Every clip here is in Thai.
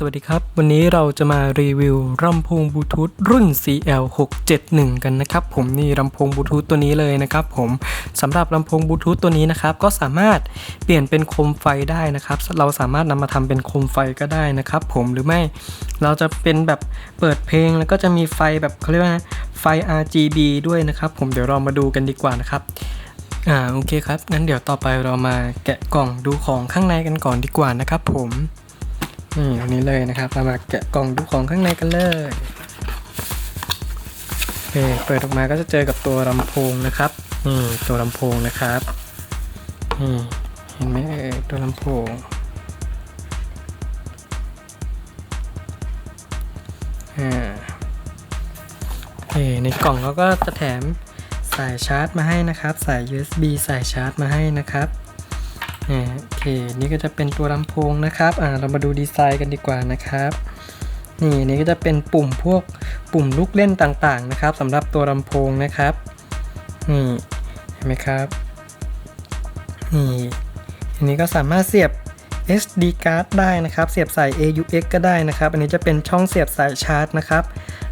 สวัสดีครับ วันนี้เราจะมารีวิวลำโพงบลูทูธรุ่น CL671 กันนะครับผมนี่ลำโพงบลูทูธตัวนี้เลยนะครับผมสำหรับลำโพงบลูทูธตัวนี้นะครับก็สามารถเปลี่ยนเป็นโคมไฟได้นะครับ เราสามารถนำมาทำเป็นโคมไฟก็ได้นะครับผมหรือไม่เราจะเป็นแบบเปิดเพลงแล้วก็จะมีไฟแบบเขาเรียกว่าไฟ RGB ด้วยนะครับผมเดี๋ยวเรามาดูกันดีกว่านะครับอ่าโอเคครับงั้นเดี๋ยวต่อไปเรามาแกะกล่องดูของข้างในกันก่อนดีกว่านะครับผม นี่อันนี้เลยนะครับเรามาแกะกล่องดูของข้างในกันเลยโอเคเปิดออกมาก็จะเจอกับตัวลำโพงนะครับนี่ตัวลำโพงนะครับนี่เห็นไหมเอ่ยตัวลำโพง อ่าโอในกล่องเขาก็จะแถมสายชาร์จมาให้นะครับ สาย USB สายชาร์จมาให้นะครับ โอเค นี่ก็จะเป็นตัวลำโพงนะครับ อ่า เรามาดูดีไซน์กันดีกว่านะครับ นี่นี่ก็จะเป็นปุ่มพวกปุ่มลูกเล่นต่างๆนะครับสำหรับตัวลำโพงนะครับ นี่เห็นไหมครับ นี่อันนี้ก็สามารถเสียบ SD card ได้นะครับ เสียบสาย AUX ก็ได้นะครับ อันนี้จะเป็นช่องเสียบสายชาร์จนะครับ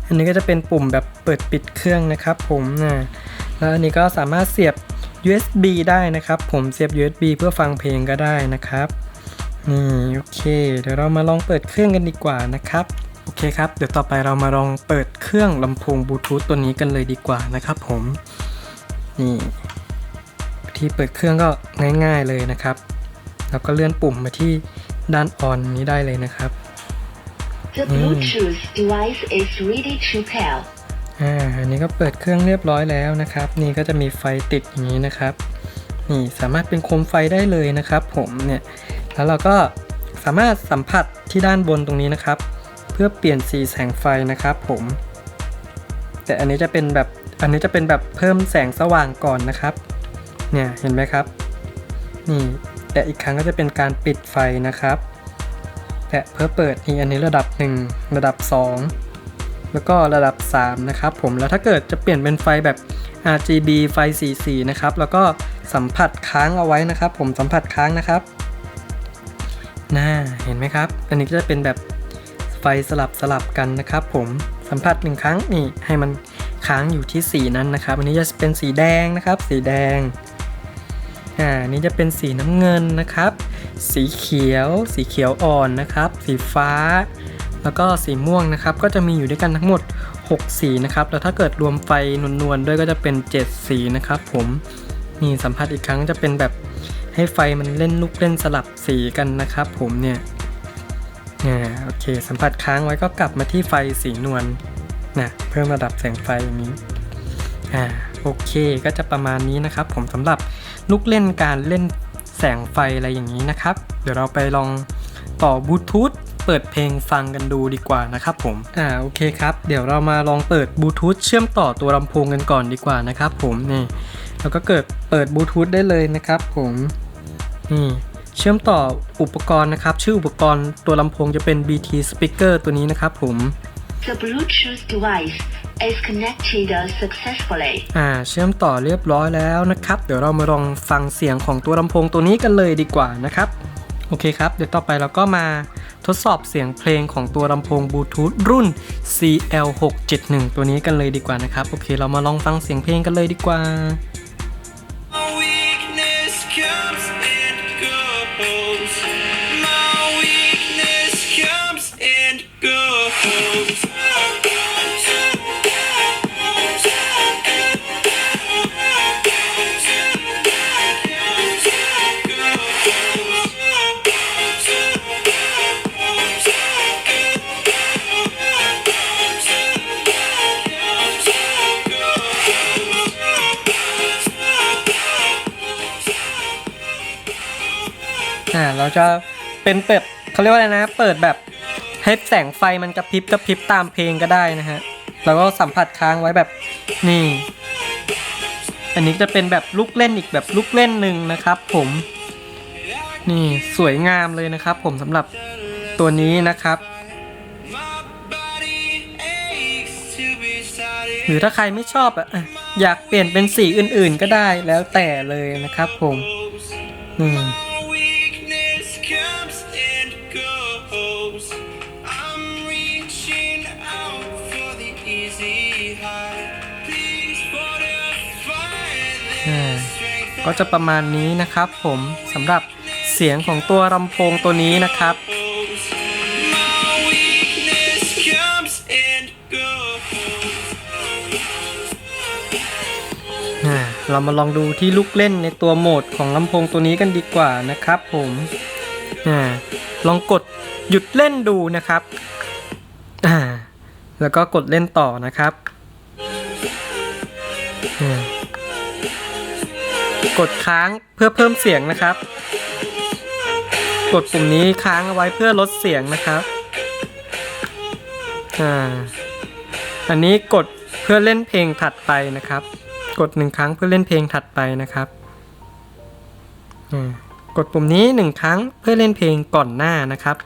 อันนี้ก็จะเป็นปุ่มแบบเปิดปิดเครื่องนะครับ ผมนะแล้วอันนี้ก็สามารถเสียบ USB ได้นะครับ ผมเสียบ USB เพื่อฟังเพลงก็ได้นะครับนี่โอเค เดี๋ยวเรามาลองเปิดเครื่องกันดีกว่านะครับโอเคครับ เดี๋ยวต่อไปเรามาลองเปิดเครื่องลำโพงบลูทูธตัวนี้กันเลยดีกว่านะครับผมนี่ที่เปิดเครื่องก็ง่าย ๆเลยนะครับแล้วก็เลื่อนปุ่มมาที่ด้านออนนี้ได้เลยนะครับ The Bluetooth device is ready to pair. อ่าอันนี้ก็เปิดเครื่องเรียบร้อยแล้วนะครับ นี่ก็จะมีไฟติดอย่างนี้นะครับ นี่สามารถเป็นโคมไฟได้เลยนะครับ ผมเนี่ยแล้วเราก็สามารถสัมผัสที่ด้านบนตรงนี้นะครับ เพื่อเปลี่ยนสีแสงไฟนะครับ ผม แต่อันนี้จะเป็นแบบอันนี้จะเป็นแบบเพิ่มแสงสว่างก่อนนะครับ เนี่ยเห็นไหมครับ นี่แต่อีกครั้งก็จะเป็นการปิดไฟนะครับ แต่เพื่อเปิดนี่อันนี้ระดับ 1 ระดับ 2 แล้วก็ระดับ 3 นะครับผมแล้วถ้าเกิดจะเปลี่ยนเป็นไฟแบบ RGB ไฟสีสีนะครับ แล้วก็สัมผัสค้างเอาไว้นะครับ ผมสัมผัสค้างนะครับน่าเห็นไหมครับ อันนี้ก็จะเป็นแบบไฟสลับสลับกันนะครับ ผมสัมผัสหนึ่งครั้งนี่ให้มันค้างอยู่ที่สีนั้นนะครับ อันนี้จะเป็นสีแดงนะครับ สีแดงอ่านี่จะเป็นสีน้ำเงินนะครับ สีเขียว สีเขียวอ่อนนะครับ สีฟ้า แล้วก็สีม่วงนะครับก็จะมีอยู่ด้วยกันทั้งหมด 6 สีนะครับแล้วถ้าเกิดรวมไฟนวลๆด้วยก็จะเป็น 7 สีนะครับผมนี่สัมผัสอีกครั้งจะเป็นแบบให้ไฟมันเล่นลูกเล่นสลับสีกันนะครับผมเนี่ยอ่าโอเค สัมผัสค้างไว้ก็กลับมาที่ไฟสีนวลนะเพิ่มระดับแสงไฟอย่างนี้อ่าโอเคก็จะประมาณนี้นะครับ ผมสำหรับลูกเล่นการเล่นแสงไฟอะไรอย่างนี้นะครับ เดี๋ยวเราไปลองต่อบลูทูธ เปิดเพลงฟังกันดูดีกว่านะครับผมอ่าโอเคครับ เดี๋ยวเรามาลองเปิดบลูทูธเชื่อมต่อตัวลำโพงกันก่อนดีกว่านะครับผมนี่เราก็เกิดเปิดบลูทูธได้เลยนะครับผมนี่เชื่อมต่ออุปกรณ์นะครับ ชื่ออุปกรณ์ตัวลำโพงจะเป็น BT speaker ตัวนี้นะครับผม The Bluetooth device is connected successfully. อ่า เชื่อมต่อเรียบร้อยแล้วนะครับ เดี๋ยวเรามาลองฟังเสียงของตัวลำโพงตัวนี้กันเลยดีกว่านะครับ โอเคครับ เดี๋ยวต่อไปเราก็มา ทดสอบเสียงเพลงของตัวลำโพงบลูทูธรุ่น CL671 ตัวนี้กันเลยดีกว่านะครับ โอเคเรามาลองฟังเสียงเพลงกันเลยดีกว่า เราจะเป็นเปิดเขาเรียกว่าอะไรนะ เปิดแบบให้แสงไฟมันกระพริบกระพริบตามเพลงก็ได้นะฮะแล้วก็สัมผัสค้างไว้แบบนี่ อันนี้จะเป็นแบบลูกเล่นอีกแบบลูกเล่นหนึ่งนะครับผมนี่สวยงามเลยนะครับ ผมสำหรับตัวนี้นะครับหรือถ้าใครไม่ชอบอะอะอยากเปลี่ยนเป็นสีอื่นๆก็ได้แล้วแต่เลยนะครับผมนี่ My ก็จะประมาณนี้นะครับผมสำหรับเสียงของตัวลำโพงตัวนี้นะครับ เรามาลองดูที่ลูกเล่นในตัวโหมดของลำโพงตัวนี้กันดีกว่านะครับผมอ่าลองกดหยุดเล่นดูนะครับ แล้วก็กดเล่นต่อนะครับ กดค้างเพื่อเพิ่มเสียงนะครับ กดปุ่มนี้ค้างเอาไว้เพื่อลดเสียงนะครับอ่าอันนี้กดเพื่อเล่นเพลงถัดไปนะครับ กดหนึ่งครั้งเพื่อเล่นเพลงถัดไปนะครับกดปุ่มนี้หนึ่งครั้งเพื่อเล่นเพลงก่อนหน้านะครับ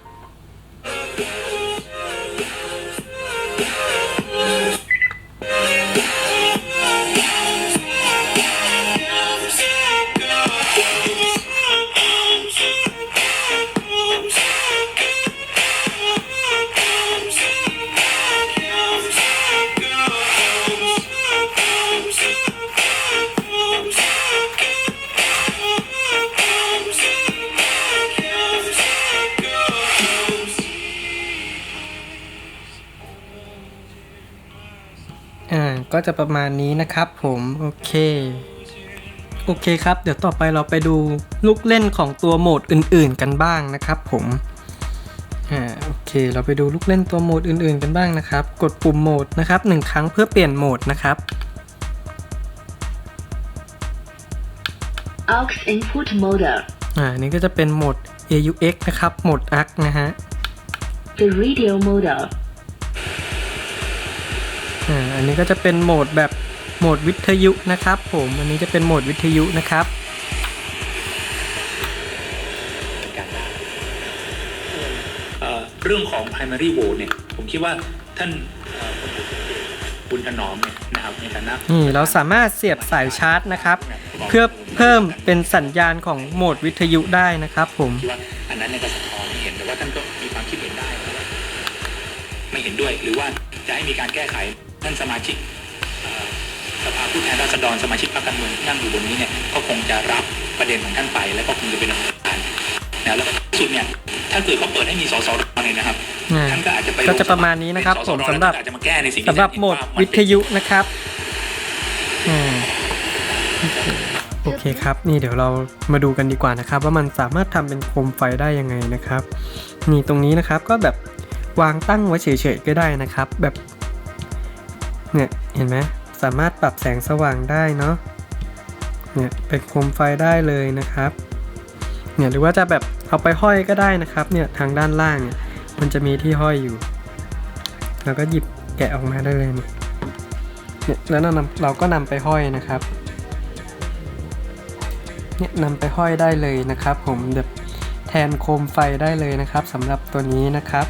ก็จะประมาณนี้นะครับผมโอเคโอเคครับ เดี๋ยวต่อไปเราไปดูลูกเล่นของตัวโหมดอื่นๆกันบ้างนะครับ ผมอ่าโอเค เราไปดูลูกเล่นตัวโหมดอื่นๆกันบ้างนะครับ กดปุ่มโหมดนะครับหนึ่งครั้งเพื่อเปลี่ยนโหมดนะครับ aux input model, อ่าอันนี้ก็จะเป็นโหมด AUX นะครับโหมด ARC นะฮะ the radio model, อ่าอันนี้ก็จะเป็นโหมดแบบโหมดวิทยุนะครับ ผมอันนี้จะเป็นโหมดวิทยุนะครับเอ่อเรื่องของ primary vote เนี่ย ผมคิดว่าท่านเอ่อพลเอกบุญถนอมเนี่ยนะครับในฐานะนี่เราสามารถเสียบสายชาร์จนะครับ เพื่อเพิ่มเป็นสัญญาณของโหมดวิทยุได้นะครับ ผมคิดว่าอันนั้นเนี่ยก็สะท้อนให้เห็นแต่ว่าท่านก็มีความคิดเห็นได้นะว่าไม่เห็นด้วยหรือว่าจะให้มีการแก้ไข ท่านสมาชิกเอ่อสภาผู้แทนราษฎรสมาชิกพรรคการเมืองที่นั่งอยู่บนนี้เนี่ยก็คงจะรับประเด็นของท่านไป แล้วก็คงจะเป็นดำเนินการนะแล้วก็สุดเนี่ยถ้าเกิดเขาเปิดให้มีสสรเนี่ยนะครับอ่าท่านก็อาจจะไปก็จะประมาณนี้นะครับเป็ผมสสำหรับแล้วก็อาจจะมาแก้ในสิ่งที่สำหรับท่านโหมดเนานวิเป็นทยุนะครับอ่าโอเคครับ นี่เดี๋ยวเรามาดูกันดีกว่านะครับ ว่ามันสามารถทำเป็นโคมไฟได้ยังไงนะครับ นี่ตรงนี้นะครับก็แบบวางตั้งไว้เฉยๆก็ได้นะครับ แบบ เนี่ย เห็นไหมสามารถปรับแสงสว่างได้เนาะ เนี่ยเป็นโคมไฟได้เลยนะครับ เนี่ยหรือว่าจะแบบเอาไปห้อยก็ได้นะครับ เนี่ยทางด้านล่างเนี่ยมันจะมีที่ห้อยอยู่ เราก็หยิบแกะออกมาได้เลยนี่เนี่ยแล้วเรานำเราก็นำไปห้อยนะครับ เนี่ยนำไปห้อยได้เลยนะครับ ผมแบบแทนโคมไฟได้เลยนะครับสำหรับตัวนี้นะครับ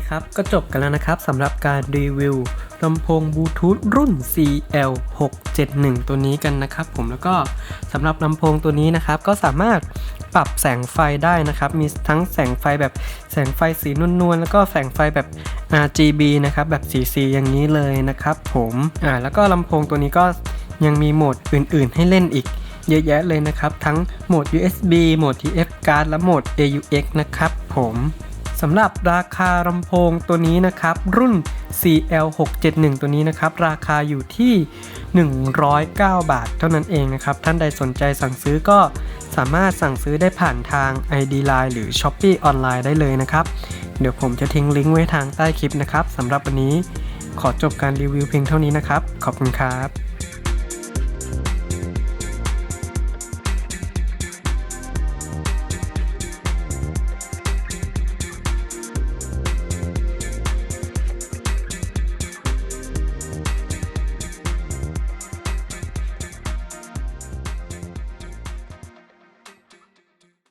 คครับ ก็จบกันแล้วนะครับสำหรับการรีวิวลำโพงบลูทูธรุ่น CL671 ตัวนี้กันนะครับผมแล้วก็สำหรับลำโพงตัวนี้นะครับ ก็สามารถปรับแสงไฟได้นะครับ มีทั้งแสงไฟแบบแสงไฟสีนวลๆ แล้วก็แสงไฟแบบ RGB นะครับ แบบสีสีอย่างนี้เลยนะครับผมอ่าแล้วก็ลำโพงตัวนี้ก็ยังมีโหมดอื่นๆ ให้เล่นอีกเยอะแยะเลยนะครับ ทั้งโหมด USB โหมด TF card และโหมด AUX นะครับผม สำหรับราคาลำโพงตัวนี้นะครับ รุ่น CL671 ตัวนี้นะครับ ราคาอยู่ที่ 109 บาทเท่านั้นเองนะครับ ท่านใดสนใจสั่งซื้อก็สามารถสั่งซื้อได้ผ่านทาง ID Line หรือ Shopee ออนไลน์ได้เลยนะครับ เดี๋ยวผมจะทิ้งลิงก์ไว้ทางใต้คลิปนะครับสำหรับวันนี้ขอจบการรีวิวเพียงเท่านี้นะครับ ขอบคุณครับ